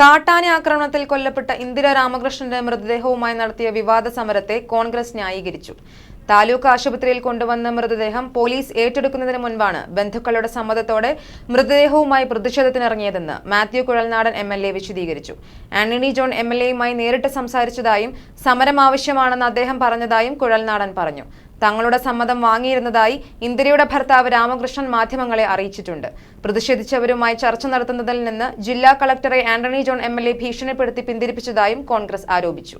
കാട്ടാന ആക്രമണത്തിൽ കൊല്ലപ്പെട്ട ഇന്ദിര രാമകൃഷ്ണന്റെ മൃതദേഹവുമായി നടത്തിയ വിവാദ സമരത്തെ കോൺഗ്രസ് ന്യായീകരിച്ചു. താലൂക്ക് ആശുപത്രിയിൽ കൊണ്ടുവന്ന മൃതദേഹം പോലീസ് ഏറ്റെടുക്കുന്നതിന് മുൻപാണ് ബന്ധുക്കളുടെ സമ്മതത്തോടെ മൃതദേഹവുമായി പ്രതിഷേധത്തിനിറങ്ങിയതെന്ന് Mathew Kuzhalnadan M L A വിശദീകരിച്ചു. ആന്റണി ജോൺ എം എൽ എയുമായി നേരിട്ട് സംസാരിച്ചതായും സമരം ആവശ്യമാണെന്ന് അദ്ദേഹം പറഞ്ഞതായും കുഴൽനാടൻ പറഞ്ഞു. തങ്ങളുടെ സമ്മതം വാങ്ങിയിരുന്നതായി ഇന്ദിരയുടെ ഭർത്താവ് രാമകൃഷ്ണൻ മാധ്യമങ്ങളെ അറിയിച്ചിട്ടുണ്ട്. പ്രതിഷേധിച്ചവരുമായി ചർച്ച നടത്തുന്നതിൽ നിന്ന് ജില്ലാ കളക്ടറെ ആന്റണി ജോൺ എം ഭീഷണിപ്പെടുത്തി പിന്തിരിപ്പിച്ചതായും കോൺഗ്രസ് ആരോപിച്ചു.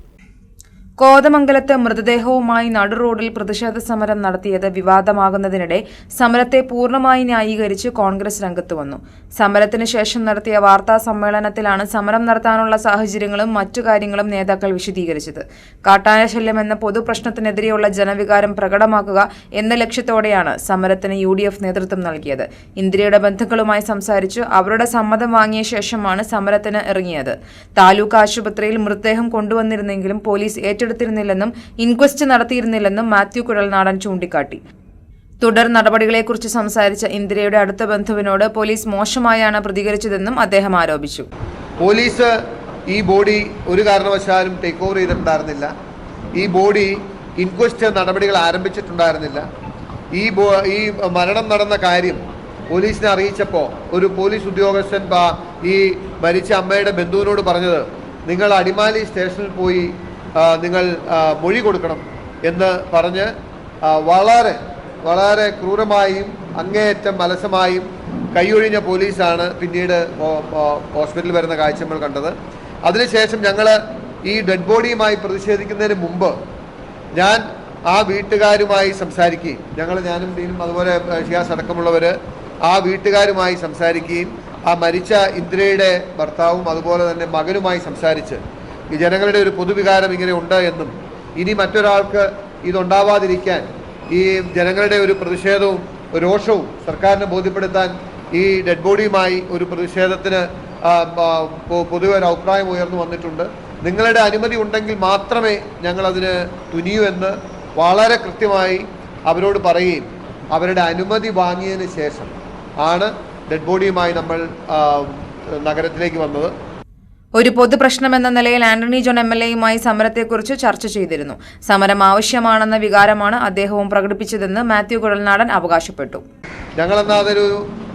കോതമംഗലത്ത് മൃതദേഹവുമായി നടുറോഡിൽ പ്രതിഷേധ സമരം നടത്തിയത് വിവാദമാകുന്നതിനിടെ സമരത്തെ പൂർണമായി ന്യായീകരിച്ച് കോൺഗ്രസ് രംഗത്ത് വന്നു. സമരത്തിന് ശേഷം നടത്തിയ വാർത്താ സമ്മേളനത്തിലാണ് സമരം നടത്താനുള്ള സാഹചര്യങ്ങളും മറ്റു കാര്യങ്ങളും നേതാക്കൾ വിശദീകരിച്ചത്. കാട്ടായ ശല്യം എന്ന പൊതുപ്രശ്നത്തിനെതിരെയുള്ള ജനവികാരം പ്രകടമാക്കുക എന്ന ലക്ഷ്യത്തോടെയാണ് സമരത്തിന് യു നേതൃത്വം നൽകിയത്. ഇന്ദിരയുടെ ബന്ധുക്കളുമായി സംസാരിച്ച് അവരുടെ സമ്മതം വാങ്ങിയ ശേഷമാണ് സമരത്തിന് ഇറങ്ങിയത്. താലൂക്ക് ആശുപത്രിയിൽ മൃതദേഹം കൊണ്ടുവന്നിരുന്നെങ്കിലും പോലീസ് ഏറ്റെടുത്തിരുന്നില്ലെന്നും ഇൻക്വസ്റ്റ് നടത്തിയിരുന്നില്ലെന്നും മാത്യു കുഴൽനാടൻ ചൂണ്ടിക്കാട്ടി. തുടർ നടപടികളെക്കുറിച്ച് സംസാരിച്ച ഇന്ദിരയുടെ അടുത്ത ബന്ധുവിനോട് പോലീസ് മോശമായാണ് പ്രതികരിച്ചതെന്നും അദ്ദേഹം ആരോപിച്ചു. പോലീസ് ഈ ബോഡി ഒരു കാരണവശാലും ടേക്ക് ഓവർ ചെയ്തിട്ടുണ്ടായിരുന്നില്ല. ഈ ബോഡി ഇൻക്വസ്റ്റ് നടപടികൾ ആരംഭിച്ചിട്ടുണ്ടായിരുന്നില്ല. ഈ ബോ ഈ മരണം നടന്ന കാര്യം പോലീസിനെ അറിയിച്ചപ്പോൾ ഒരു പോലീസ് ഉദ്യോഗസ്ഥൻ ഈ മരിച്ച അമ്മയുടെ ബന്ധുവിനോട് പറഞ്ഞത് നിങ്ങൾ അടിമാലി സ്റ്റേഷനിൽ പോയി നിങ്ങൾ മൊഴി കൊടുക്കണം എന്ന് പറഞ്ഞ് വളരെ വളരെ ക്രൂരമായും അങ്ങേയറ്റം അലസമായും കൈയൊഴിഞ്ഞ പോലീസാണ് പിന്നീട് ഹോസ്പിറ്റലിൽ വരുന്ന കാഴ്ച നമ്മൾ കണ്ടത്. അതിനുശേഷം ഞങ്ങൾ ഈ ഡെഡ് ബോഡിയുമായി പ്രതിഷേധിക്കുന്നതിന് മുമ്പ് ഞാൻ ആ വീട്ടുകാരുമായി സംസാരിക്കുകയും ഞങ്ങൾ ഞാനും ഡീനും അതുപോലെ ഷിയാസ് അടക്കമുള്ളവർ ആ വീട്ടുകാരുമായി സംസാരിക്കുകയും ആ മരിച്ച ഇന്ദിരയുടെ ഭർത്താവും അതുപോലെ തന്നെ മകനുമായി സംസാരിച്ച് ഈ ജനങ്ങളുടെ ഒരു പൊതുവികാരം ഇങ്ങനെ ഉണ്ട് എന്നും ഇനി മറ്റൊരാൾക്ക് ഇതുണ്ടാവാതിരിക്കാൻ ഈ ജനങ്ങളുടെ ഒരു പ്രതിഷേധവും രോഷവും സർക്കാരിനെ ബോധ്യപ്പെടുത്താൻ ഈ ഡെഡ് ബോഡിയുമായി ഒരു പ്രതിഷേധത്തിന് പൊതുവെ ഒരു അഭിപ്രായം ഉയർന്നു വന്നിട്ടുണ്ട്. നിങ്ങളുടെ അനുമതി ഉണ്ടെങ്കിൽ മാത്രമേ ഞങ്ങളതിന് തുനിയൂ എന്ന് വളരെ കൃത്യമായി അവരോട് പറയുകയും അവരുടെ അനുമതി വാങ്ങിയതിന് ശേഷം ആണ് ഡെഡ് ബോഡിയുമായി നമ്മൾ നഗരത്തിലേക്ക് വന്നത്. ഒരു പൊതുപ്രശ്നമെന്ന നിലയിൽ ആന്റണി ജോൺ എം എൽ എയുമായി സമരത്തെക്കുറിച്ച് ചർച്ച ചെയ്തിരുന്നു. സമരം ആവശ്യമാണെന്ന വികാരമാണ് അദ്ദേഹവും പ്രകടിപ്പിച്ചതെന്ന് മാത്യു കുഴൽനാടൻ അവകാശപ്പെട്ടു. ഞങ്ങളെന്നാൽ അതൊരു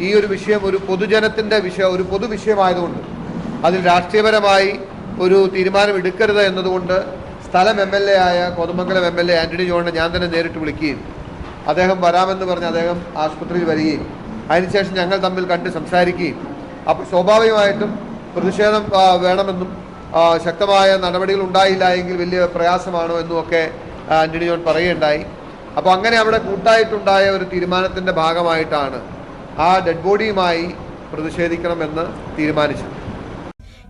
ഈ ഒരു വിഷയം ഒരു പൊതുജനത്തിന്റെ വിഷയം ഒരു പൊതുവിഷയമായതുകൊണ്ട് അതിൽ രാഷ്ട്രീയപരമായി ഒരു തീരുമാനം എടുക്കരുത് എന്നതുകൊണ്ട് സ്ഥലം എം എൽ എ ആയ Kothamangalam M L A Antony ജോണിനെ ഞാൻ തന്നെ നേരിട്ട് വിളിക്കുകയും അദ്ദേഹം വരാമെന്ന് പറഞ്ഞ് അദ്ദേഹം ആശുപത്രിയിൽ വരികയും അതിനുശേഷം ഞങ്ങൾ തമ്മിൽ കണ്ട് സംസാരിക്കുകയും അപ്പോൾ സ്വാഭാവികമായിട്ടും പ്രതിഷേധം വേണമെന്നും ശക്തമായ നടപടികൾ ഉണ്ടായില്ല എങ്കിൽ വലിയ പ്രയാസമാണോ എന്നുമൊക്കെ ആന്റണി ജോൺ പറയുകയുണ്ടായി. അപ്പോൾ അങ്ങനെ അവിടെ കൂട്ടായിട്ടുണ്ടായ ഒരു തീരുമാനത്തിന്റെ ഭാഗമായിട്ടാണ് ആ ഡെഡ് ബോഡിയുമായി പ്രതിഷേധിക്കണമെന്ന് തീരുമാനിച്ചത്.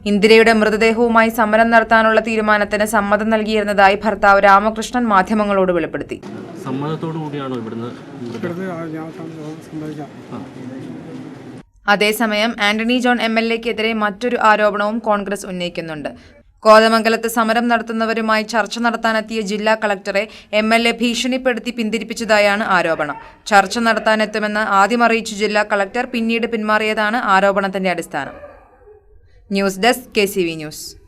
ഇന്ദിരയുടെ മൃതദേഹവുമായി സമരം നടത്താനുള്ള തീരുമാനത്തിന് സമ്മതം നൽകിയിരുന്നതായി ഭർത്താവ് രാമകൃഷ്ണൻ മാധ്യമങ്ങളോട് വെളിപ്പെടുത്തി. സമ്മതത്തോടു കൂടിയാണോ ഇവിടുന്ന് ഇവിടുന്ന് ആ ഞാൻ സം- സമ്മതിക്കാം അതേസമയം ആന്റണി ജോൺ എം എൽ എക്കെതിരെ മറ്റൊരു ആരോപണവും കോൺഗ്രസ് ഉന്നയിക്കുന്നുണ്ട്. കോതമംഗലത്ത് സമരം നടത്തുന്നവരുമായി ചർച്ച നടത്താനെത്തിയ ജില്ലാ കളക്ടറെ എം എൽ എ ഭീഷണിപ്പെടുത്തി പിന്തിരിപ്പിച്ചതായാണ് ആരോപണം. ചർച്ച നടത്താനെത്തുമെന്ന് ആദ്യം അറിയിച്ചു ജില്ലാ കളക്ടർ പിന്നീട് പിന്മാറിയതാണ് ആരോപണത്തിന്റെ അടിസ്ഥാനം. News desk K news.